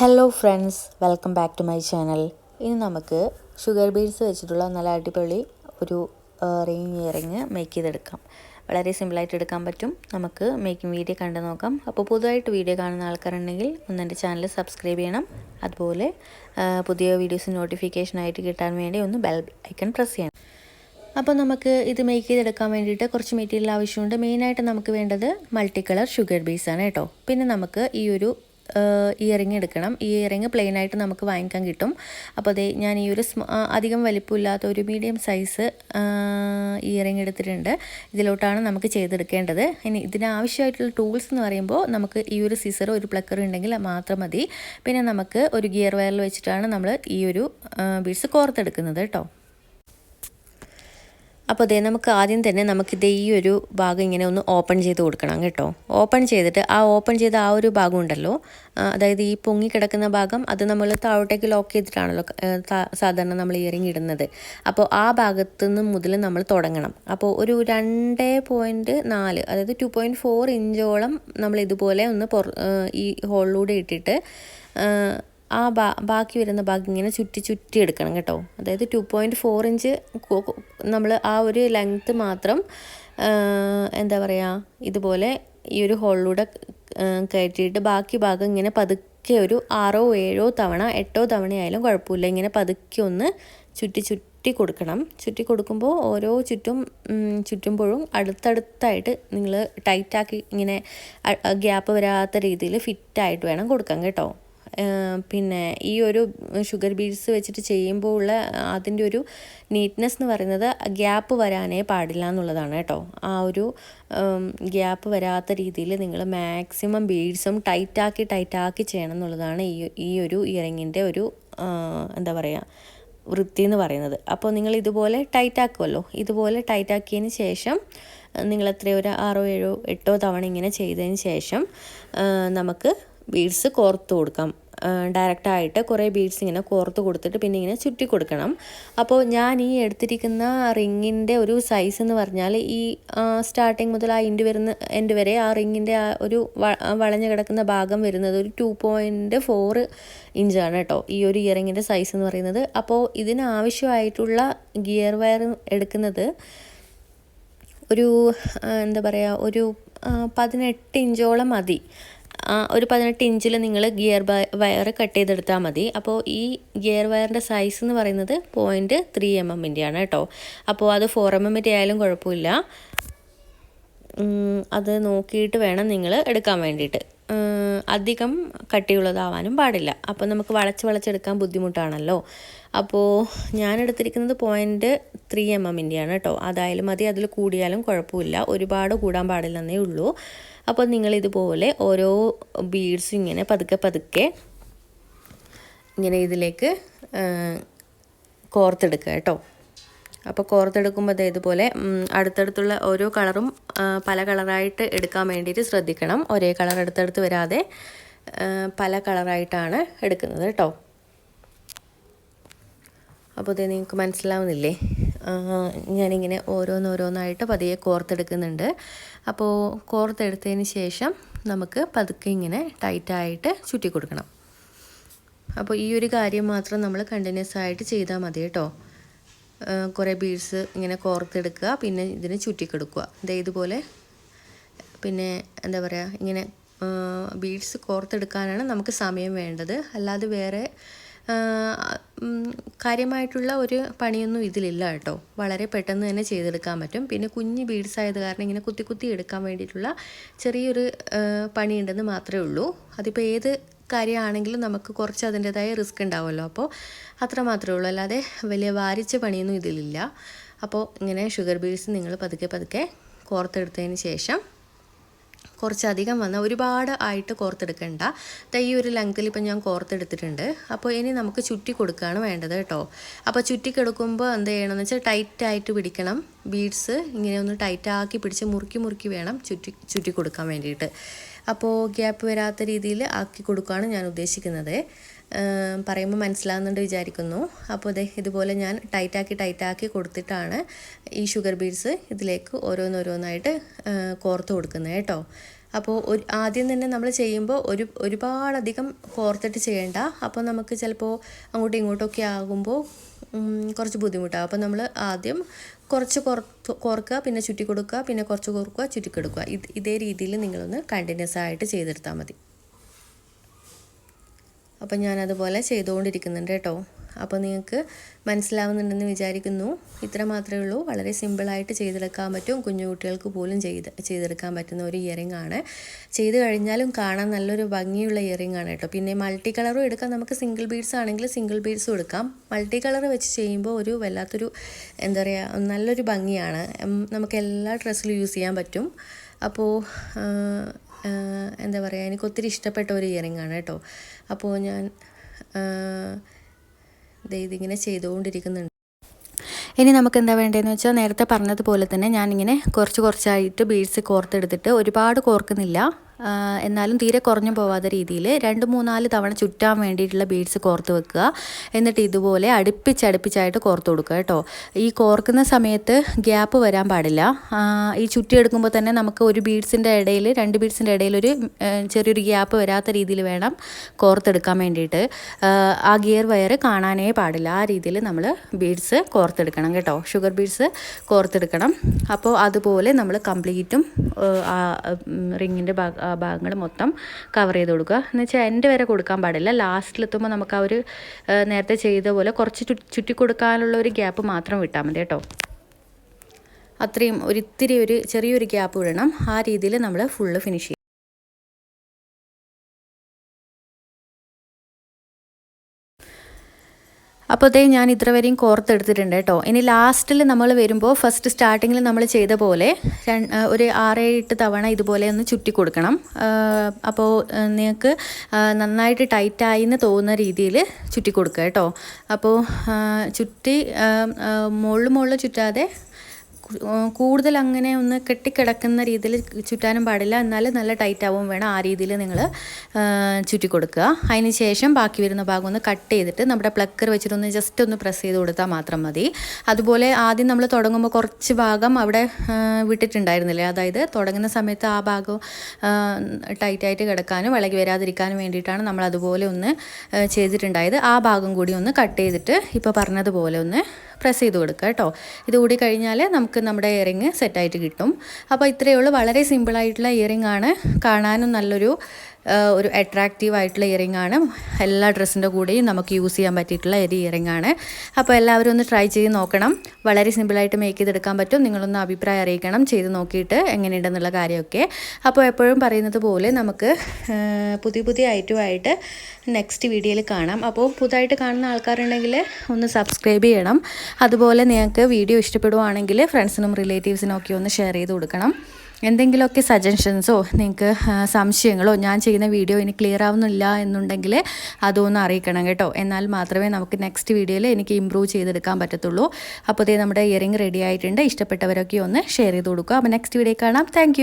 Hello friends welcome back to my channel ഇനി നമുക്ക് sugar beans വെച്ചിട്ടുള്ള നല്ല അടിപൊളി ഒരു റിങ് ഇയറിങ് മേക്ക് ചെയ്തെടുക്കാം. വളരെ സിമ്പിളായിട്ട് എടുക്കാൻ പറ്റും. നമുക്ക് മേക്കിംഗ് വീഡിയോ കണ്ടു നോക്കാം. അപ്പോൾ പുതുതായിട്ട് വീഡിയോ കാണുന്ന ആൾക്കാരുണ്ടെങ്കിൽ ഒന്ന് എന്റെ ചാനൽ സബ്സ്ക്രൈബ് ചെയ്യണം. അതുപോലെ പുതിയ വീഡിയോസ് നോട്ടിഫിക്കേഷനായിട്ട് കിട്ടാൻ വേണ്ടി ഒന്ന് ബെൽ ഐക്കൺ പ്രസ് ചെയ്യണം. അപ്പോൾ നമുക്ക് ഇത് മേക്ക് ചെയ്തെടുക്കാൻ വേണ്ടിയിട്ട് കുറച്ച് മെറ്റീരിയൽ ആവശ്യമുണ്ട്. മെയിനായിട്ട് നമുക്ക് വേണ്ടത് മൾട്ടി കളർ ഷുഗർ ബീസാണ് കേട്ടോ. പിന്നെ നമുക്ക് ഈ ഒരു ഇയറിങ് എടുക്കണം. ഈ ഇയറിങ് പ്ലെയിൻ ആയിട്ട് നമുക്ക് വാങ്ങിക്കാൻ കിട്ടും. അപ്പോൾ അതേ ഞാൻ ഈ ഒരു അധികം വലിപ്പമില്ലാത്ത ഒരു മീഡിയം സൈസ് ഇയറിങ് എടുത്തിട്ടുണ്ട്. ഇതിലോട്ടാണ് നമുക്ക് ചെയ്തെടുക്കേണ്ടത്. ഇനി ഇതിനാവശ്യമായിട്ടുള്ള ടൂൾസ് എന്ന് പറയുമ്പോൾ നമുക്ക് ഈ ഒരു സിസർ ഒരു പ്ലക്കർ ഉണ്ടെങ്കിൽ മാത്രം മതി. പിന്നെ നമുക്ക് ഒരു ഗിയർ വയറിൽ വെച്ചിട്ടാണ് നമ്മൾ ഈ ഒരു ബീഡ്സ് കോർത്തെടുക്കുന്നത് കേട്ടോ. അപ്പോൾ അതേ നമുക്ക് ആദ്യം തന്നെ നമുക്കിത് ഈ ഒരു ഭാഗം ഇങ്ങനെ ഒന്ന് ഓപ്പൺ ചെയ്ത് കൊടുക്കണം കേട്ടോ. ഓപ്പൺ ചെയ്തിട്ട് ആ ഓപ്പൺ ചെയ്ത ആ ഒരു ഭാഗം ഉണ്ടല്ലോ. അതായത് ഈ പൊങ്ങി കിടക്കുന്ന ഭാഗം അത് നമ്മൾ താഴോട്ടേക്ക് ലോക്ക് ചെയ്തിട്ടാണല്ലോ സാധാരണ നമ്മൾ ഇയറിങ് ഇടുന്നത്. അപ്പോൾ ആ ഭാഗത്തു നിന്ന് മുതൽ നമ്മൾ തുടങ്ങണം. അപ്പോൾ ഒരു രണ്ട് പോയിന്റ് നാല് അതായത് ടു പോയിന്റ് ഫോർ ഇഞ്ചോളം നമ്മൾ ഇതുപോലെ ഒന്ന് ഈ ഹോളിലൂടെ ഇട്ടിട്ട് ആ, ബാ ബാക്കി വരുന്ന ഭാഗം ഇങ്ങനെ ചുറ്റി ചുറ്റി എടുക്കണം കേട്ടോ. അതായത് ടു പോയിന്റ് ഫോർ ഇഞ്ച് നമ്മൾ ആ ഒരു ലെങ്ത്ത് മാത്രം എന്താ പറയുക ഇതുപോലെ ഈ ഒരു ഹോളിലൂടെ കയറ്റിയിട്ട് ബാക്കി ഭാഗം ഇങ്ങനെ പതുക്കെ ഒരു ആറോ ഏഴോ തവണ എട്ടോ തവണയായാലും കുഴപ്പമില്ല. ഇങ്ങനെ പതുക്കെ ഒന്ന് ചുറ്റി ചുറ്റി കൊടുക്കണം. ചുറ്റി കൊടുക്കുമ്പോൾ ഓരോ ചുറ്റും ചുറ്റുമ്പോഴും അടുത്തടുത്തായിട്ട് നിങ്ങൾ ടൈറ്റാക്കി ഇങ്ങനെ ഗ്യാപ്പ് വരാത്ത രീതിയിൽ ഫിറ്റായിട്ട് വേണം കൊടുക്കാൻ കേട്ടോ. പിന്നെ ഈ ഒരു ഷുഗർ ബീഡ്സ് വെച്ചിട്ട് ചെയ്യുമ്പോൾ ഉള്ള അതിന്റെ ഒരു നീറ്റ്നെസ് എന്ന് പറയുന്നത് ഗ്യാപ്പ് വരാനേ പാടില്ല എന്നുള്ളതാണ് കേട്ടോ. ആ ഒരു ഗ്യാപ്പ് വരാത്ത രീതിയിൽ നിങ്ങൾ മാക്സിമം ബീഡ്സും ടൈറ്റാക്കി ടൈറ്റാക്കി ചെയ്യണം എന്നുള്ളതാണ് ഈ ഈ ഒരു ഇയറിങ്ങിന്റെ ഒരു എന്താ പറയുക വൃത്തി എന്ന് പറയുന്നത്. അപ്പോൾ നിങ്ങൾ ഇതുപോലെ ടൈറ്റാക്കുമല്ലോ ഇതുപോലെ ടൈറ്റാക്കിയതിന് ശേഷം നിങ്ങൾ എത്രയോ ഒരു ആറോ ഏഴോ എട്ടോ തവണ ഇങ്ങനെ ചെയ്തതിന് ശേഷം നമുക്ക് ബീഡ്സ് കോർത്ത് കൊടുക്കാം. ഡയറക്റ്റായിട്ട് കുറേ ബീഡ്സ് ഇങ്ങനെ കോർത്ത് കൊടുത്തിട്ട് പിന്നെ ഇങ്ങനെ ചുറ്റി കൊടുക്കണം. അപ്പോൾ ഞാൻ ഈ എടുത്തിരിക്കുന്ന റിങ്ങിന്റെ ഒരു സൈസ് എന്ന് പറഞ്ഞാൽ ഈ സ്റ്റാർട്ടിങ് മുതൽ ആ ഇൻഡ് വരുന്ന എൻഡ് വരെ ആ റിങ്ങിന്റെ ആ ഒരു വളഞ്ഞു കിടക്കുന്ന ഭാഗം വരുന്നത് ഒരു ടു പോയിന്റ് ഫോർ ഇഞ്ചാണ് കേട്ടോ. ഈ ഒരു ഇയറിങ്ങിന്റെ സൈസ് എന്ന് പറയുന്നത്. അപ്പോൾ ഇതിനാവശ്യമായിട്ടുള്ള ഗിയർ വയർ എടുക്കുന്നത് ഒരു എന്താ പറയുക ഒരു പതിനെട്ട് ഇഞ്ചോളം മതി. ഒരു പതിനെട്ട് ഇഞ്ചിൽ നിങ്ങൾ ഗിയർ വയർ കട്ട് ചെയ്തെടുത്താൽ മതി. അപ്പോൾ ഈ ഗിയർ വയറിന്റെ സൈസ് എന്ന് പറയുന്നത് പോയിന്റ് ത്രീ എം എമ്മിന്റെ ആണ് കേട്ടോ. അപ്പോൾ അത് ഫോർ എം എമ്മിന്റെ ആയാലും കുഴപ്പമില്ല. അത് നോക്കിയിട്ട് വേണം നിങ്ങൾ എടുക്കാൻ വേണ്ടിയിട്ട്. അധികം കട്ടിയുള്ളതാവാനും പാടില്ല. അപ്പോൾ നമുക്ക് വളച്ച് വളച്ചെടുക്കാൻ ബുദ്ധിമുട്ടാണല്ലോ. അപ്പോൾ ഞാൻ എടുത്തിരിക്കുന്നത് പോയിന്റ് ത്രീ എം എമ്മിന്റെയാണ് കേട്ടോ അതായാലും മതി അതിൽ കൂടിയാലും കുഴപ്പമില്ല. ഒരുപാട് കൂടാൻ പാടില്ലെന്നേ ഉള്ളൂ. അപ്പോൾ നിങ്ങളിതുപോലെ ഓരോ ബീഡ്സും ഇങ്ങനെ പതുക്കെ പതുക്കെ ഇങ്ങനെ ഇതിലേക്ക് കോർത്തെടുക്കുക കേട്ടോ അപ്പോൾ കോർത്തെടുക്കുമ്പോൾ ദേ ഇതുപോലെ അടുത്തടുത്തുള്ള ഓരോ കളറും പല കളറായിട്ട് എടുക്കാൻ വേണ്ടിയിട്ട് ശ്രദ്ധിക്കണം. ഒരേ കളർ അടുത്തടുത്ത് വരാതെ പല കളറായിട്ടാണ് എടുക്കുന്നത് കേട്ടോ. അപ്പോൾ ഇത് നിങ്ങൾക്ക് മനസ്സിലാവുന്നില്ലേ? ഞാനിങ്ങനെ ഓരോന്നോരോന്നായിട്ട് പതിയെ കോർത്തെടുക്കുന്നുണ്ട്. അപ്പോൾ കോർത്തെടുത്തതിന് ശേഷം നമുക്ക് പതുക്കെ ഇങ്ങനെ ടൈറ്റായിട്ട് ചുറ്റി കൊടുക്കണം അപ്പോൾ ഈ ഒരു കാര്യം മാത്രം നമ്മൾ കണ്ടിന്യൂസ് ആയിട്ട് ചെയ്താൽ മതി കേട്ടോ. കുറേ ബീഡ്സ് ഇങ്ങനെ കോർത്തെടുക്കുക പിന്നെ ഇതിന് ചുറ്റിക്കെടുക്കുക. ദേ ഇതുപോലെ പിന്നെ എന്താ പറയുക ഇങ്ങനെ ബീഡ്സ് കോർത്തെടുക്കാനാണ് നമുക്ക് സമയം വേണ്ടത്. അല്ലാതെ വേറെ കാര്യമായിട്ടുള്ള ഒരു പണിയൊന്നും ഇതിലില്ല കേട്ടോ. വളരെ പെട്ടെന്ന് തന്നെ ചെയ്തെടുക്കാൻ പറ്റും. പിന്നെ കുഞ്ഞ് ബീഡ്സ് ആയത് കാരണം ഇങ്ങനെ കുത്തി കുത്തി എടുക്കാൻ വേണ്ടിയിട്ടുള്ള ചെറിയൊരു പണിയുണ്ടെന്ന് മാത്രമേ ഉള്ളൂ. അതിപ്പോൾ ഏത് കാര്യമാണെങ്കിലും നമുക്ക് കുറച്ച് അതിന്റെതായ റിസ്ക് ഉണ്ടാവുമല്ലോ. അപ്പോൾ അത്ര മാത്രമേ ഉള്ളൂ. അല്ലാതെ വലിയ വാരിച്ച പണിയൊന്നും ഇതിലില്ല. അപ്പോൾ ഇങ്ങനെ ഷുഗർ ബീഡ്സ് നിങ്ങൾ പതുക്കെ പതുക്കെ കോർത്തെടുത്തതിന് ശേഷം കുറച്ചധികം വന്ന ഒരുപാട് ആയിട്ട് കോർത്തെടുക്കണ്ട. ഈ ഒരു ലെങ്ത്തിൽ ഇപ്പം ഞാൻ കോർത്തെടുത്തിട്ടുണ്ട്. അപ്പോൾ ഇനി നമുക്ക് ചുറ്റി കൊടുക്കുകയാണ് വേണ്ടത് കേട്ടോ. അപ്പോൾ ചുറ്റി കൊടുക്കുമ്പോൾ എന്ത് ചെയ്യണമെന്ന് വെച്ചാൽ ടൈറ്റായിട്ട് പിടിക്കണം. ബീഡ്സ് ഇങ്ങനെ ഒന്ന് ടൈറ്റാക്കി പിടിച്ച് മുറുക്കി മുറുക്കി വേണം ചുറ്റി ചുറ്റി കൊടുക്കാൻ വേണ്ടിയിട്ട്. അപ്പോൾ ഗ്യാപ്പ് വരാത്ത രീതിയിൽ ആക്കി കൊടുക്കുകയാണ് ഞാൻ ഉദ്ദേശിക്കുന്നത്. പറയുമ്പോൾ മനസ്സിലാകുന്നുണ്ട് വിചാരിക്കുന്നു. അപ്പോൾ അതെ ഇതുപോലെ ഞാൻ ടൈറ്റാക്കി ടൈറ്റാക്കി കൊടുത്തിട്ടാണ് ഈ ഷുഗർ ബീഡ്സ് ഇതിലേക്ക് ഓരോന്നോരോന്നായിട്ട് കോർത്ത് കൊടുക്കുന്നത് കേട്ടോ. അപ്പോൾ ഒരു ആദ്യം തന്നെ നമ്മൾ ചെയ്യുമ്പോൾ ഒരു ഒരുപാടധികം കോർത്തിട്ട് ചെയ്യേണ്ട. അപ്പോൾ നമുക്ക് ചിലപ്പോൾ അങ്ങോട്ടും ഇങ്ങോട്ടൊക്കെ ആകുമ്പോൾ കുറച്ച് ബുദ്ധിമുട്ടാകും അപ്പോൾ നമ്മൾ ആദ്യം കുറച്ച് കോർക്കുക പിന്നെ ചുറ്റി കൊടുക്കുക പിന്നെ കുറച്ച് കോർക്കുക ചുറ്റിക്കെടുക്കുക ഇത് ഇതേ രീതിയിൽ നിങ്ങളൊന്ന് കണ്ടിന്യൂസ് ആയിട്ട് ചെയ്തെടുത്താൽ മതി. അപ്പം ഞാനതുപോലെ ചെയ്തുകൊണ്ടിരിക്കുന്നുണ്ട് കേട്ടോ. അപ്പോൾ നിങ്ങൾക്ക് മനസ്സിലാവുന്നുണ്ടെന്ന് വിചാരിക്കുന്നു. ഇത്ര മാത്രമേ ഉള്ളൂ. വളരെ സിമ്പിളായിട്ട് ചെയ്തെടുക്കാൻ പറ്റും. കുഞ്ഞു കുട്ടികൾക്ക് പോലും ചെയ്ത് ചെയ്തെടുക്കാൻ പറ്റുന്ന ഒരു ഇയറിംഗ് ആണ്. ചെയ്ത് കഴിഞ്ഞാലും കാണാൻ നല്ലൊരു ഭംഗിയുള്ള ഇയറിംഗ് ആണ് കേട്ടോ. പിന്നെ മൾട്ടി കളറും എടുക്കാം. നമുക്ക് സിംഗിൾ ബീഡ്സ് ആണെങ്കിൽ സിംഗിൾ ബീഡ്സും എടുക്കാം. മൾട്ടി കളർ വെച്ച് ചെയ്യുമ്പോൾ ഒരു വല്ലാത്തൊരു എന്താ പറയുക നല്ലൊരു ഭംഗിയാണ്. നമുക്ക് എല്ലാ ഡ്രസ്സിലും യൂസ് ചെയ്യാൻ പറ്റും. അപ്പോൾ എന്താ പറയുക എനിക്ക് ഒത്തിരി ഇഷ്ടപ്പെട്ട ഒരു ഇയറിംഗ് ആണ് കേട്ടോ. അപ്പോൾ ഞാൻ ഇതിങ്ങനെ ചെയ്തുകൊണ്ടിരിക്കുന്നുണ്ട്. ഇനി നമുക്ക് എന്താ വേണ്ടതെന്ന് വെച്ചാൽ നേരത്തെ പറഞ്ഞതുപോലെ തന്നെ ഞാനിങ്ങനെ കുറച്ച് കുറച്ചായിട്ട് ബീഡ്സ് കോർത്തെടുത്തിട്ട് ഒരുപാട് കോർക്കുന്നില്ല. എന്നാലും തീരെ കുറഞ്ഞു പോവാത്ത രീതിയിൽ രണ്ട് മൂന്നാൽ തവണ ചുറ്റാൻ വേണ്ടിയിട്ടുള്ള ബീഡ്സ് കോർത്ത് വെക്കുക. എന്നിട്ട് ഇതുപോലെ അടുപ്പിച്ചടുപ്പിച്ചായിട്ട് കോർത്ത് കൊടുക്കുക കേട്ടോ. ഈ കോർക്കുന്ന സമയത്ത് ഗ്യാപ്പ് വരാൻ പാടില്ല. ഈ ചുറ്റിയെടുക്കുമ്പോൾ തന്നെ നമുക്ക് ഒരു ബീഡ്സിന്റെ ഇടയിൽ രണ്ട് ബീഡ്സിന്റെ ഇടയിൽ ഒരു ചെറിയൊരു ഗ്യാപ്പ് വരാത്ത രീതിയിൽ വേണം കോർത്തെടുക്കാൻ വേണ്ടിയിട്ട്. ആ ഗിയർ വയർ കാണാനേ പാടില്ല. ആ രീതിയിൽ നമ്മൾ ബീഡ്സ് കോർത്തെടുക്കണം കേട്ടോ. ഷുഗർ ബീഡ്സ് കോർത്തെടുക്കണം. അപ്പോൾ അതുപോലെ നമ്മൾ കംപ്ലീറ്റും റിങ്ങിന്റെ ഭാഗം ഭാഗങ്ങൾ മൊത്തം കവർ ചെയ്ത് കൊടുക്കുക. എന്ന് വെച്ചാൽ എന്റെ വരെ കൊടുക്കാൻ പാടില്ല. ലാസ്റ്റിലെത്തുമ്പോൾ നമുക്ക് ആ ഒരു നേരത്തെ ചെയ്ത പോലെ കുറച്ച് ചുറ്റി കൊടുക്കാനുള്ള ഒരു ഗ്യാപ്പ് മാത്രം വിട്ടാൽ മതി കേട്ടോ. അത്രയും ഒരിത്തിരി ഒരു ചെറിയൊരു ഗ്യാപ്പ് വിടണം. ആ രീതിയിൽ നമ്മൾ ഫുള്ള് ഫിനിഷ് ചെയ്യും അപ്പോഴത്തേ ഞാൻ ഇത്ര വരെയും കോർത്തെടുത്തിട്ടുണ്ട് കേട്ടോ. ഇനി ലാസ്റ്റിൽ നമ്മൾ വരുമ്പോൾ ഫസ്റ്റ് സ്റ്റാർട്ടിങ്ങിൽ നമ്മൾ ചെയ്ത പോലെ ഒരു ആറേഴ് തവണ ഇതുപോലെ ഒന്ന് ചുറ്റി കൊടുക്കണം. അപ്പോൾ നിങ്ങൾക്ക് നന്നായിട്ട് ടൈറ്റായി എന്ന് തോന്നുന്ന രീതിയിൽ ചുറ്റി കൊടുക്കുക കേട്ടോ. അപ്പോൾ ചുറ്റി മുകളിൽ മുകളിൽ ചുറ്റാതെ കൂടുതൽ അങ്ങനെ ഒന്ന് കെട്ടിക്കിടക്കുന്ന രീതിയിൽ ചുറ്റാനും പാടില്ല. എന്നാൽ നല്ല ടൈറ്റ് ആവും വേണം ആ രീതിയിൽ നിങ്ങൾ ചുറ്റി കൊടുക്കുക അതിന് ശേഷം ബാക്കി വരുന്ന ഭാഗം ഒന്ന് കട്ട് ചെയ്തിട്ട് നമ്മുടെ പ്ലക്കർ വെച്ചിട്ടൊന്ന് ജസ്റ്റ് ഒന്ന് പ്രസ് ചെയ്ത് കൊടുത്താൽ മാത്രം മതി. അതുപോലെ ആദ്യം നമ്മൾ തുടങ്ങുമ്പോൾ കുറച്ച് ഭാഗം അവിടെ വിട്ടിട്ടുണ്ടായിരുന്നില്ലേ? അതായത് തുടങ്ങുന്ന സമയത്ത് ആ ഭാഗം ടൈറ്റായിട്ട് കിടക്കാനും ഇളകി വരാതിരിക്കാനും വേണ്ടിയിട്ടാണ് നമ്മൾ അതുപോലെ ഒന്ന് ചെയ്തിട്ടുണ്ടായത്. ആ ഭാഗം കൂടി ഒന്ന് കട്ട് ചെയ്തിട്ട് ഇപ്പോൾ പറഞ്ഞതുപോലെ ഒന്ന് പ്രസ് ചെയ്ത് കൊടുക്കുക കേട്ടോ. ഇത് കൂടി കഴിഞ്ഞാൽ നമുക്ക് നമ്മുടെ ഇയറിങ് സെറ്റായിട്ട് കിട്ടും. അപ്പോൾ ഇത്രയേ ഉള്ളൂ. വളരെ സിമ്പിളായിട്ടുള്ള ഇയറിങ് ആണ്. കാണാനും നല്ലൊരു ഒരു അട്രാക്റ്റീവ് ആയിട്ടുള്ള ഇയറിംഗ് ആണ്. എല്ലാ ഡ്രസ്സിന്റെ കൂടെയും നമുക്ക് യൂസ് ചെയ്യാൻ പറ്റിയിട്ടുള്ള ഒരു ഇയറിംഗ് ആണ്. അപ്പോൾ എല്ലാവരും ഒന്ന് ട്രൈ ചെയ്ത് നോക്കണം. വളരെ സിമ്പിളായിട്ട് മേക്ക് ചെയ്തെടുക്കാൻ പറ്റും. നിങ്ങളൊന്ന് അഭിപ്രായം അറിയിക്കണം. ചെയ്ത് നോക്കിയിട്ട് എങ്ങനെയുണ്ടെന്നുള്ള കാര്യമൊക്കെ. അപ്പോൾ എപ്പോഴും പറയുന്നത് പോലെ നമുക്ക് പുതിയ പുതിയ ഐറ്റമായിട്ട് നെക്സ്റ്റ് വീഡിയോയിൽ കാണാം. അപ്പോൾ പുതുതായിട്ട് കാണുന്ന ആൾക്കാരുണ്ടെങ്കിൽ ഒന്ന് സബ്സ്ക്രൈബ് ചെയ്യണം. അതുപോലെ നിങ്ങൾക്ക് വീഡിയോ ഇഷ്ടപ്പെടുവാണെങ്കിൽ ഫ്രണ്ട്സിനും റിലേറ്റീവ്സിനും ഒക്കെ ഒന്ന് ഷെയർ ചെയ്ത് കൊടുക്കണം. എന്തെങ്കിലുമൊക്കെ സജഷൻസോ നിങ്ങൾക്ക് സംശയങ്ങളോ ഞാൻ ചെയ്യുന്ന വീഡിയോ ഇനി ക്ലിയർ ആവുന്നില്ല എന്നുണ്ടെങ്കിൽ അതൊന്ന് അറിയിക്കണം കേട്ടോ. എന്നാൽ മാത്രമേ നമുക്ക് നെക്സ്റ്റ് വീഡിയോയിൽ എനിക്ക് ഇമ്പ്രൂവ് ചെയ്തെടുക്കാൻ പറ്റത്തുള്ളൂ. അപ്പോൾ ഇതേ നമ്മുടെ ഇയറിംഗ് റെഡി ആയിട്ടുണ്ട്. ഇഷ്ടപ്പെട്ടവരൊക്കെ ഒന്ന് ഷെയർ ചെയ്ത് കൊടുക്കുക. അപ്പോൾ നെക്സ്റ്റ് വീഡിയോ കാണാം. താങ്ക്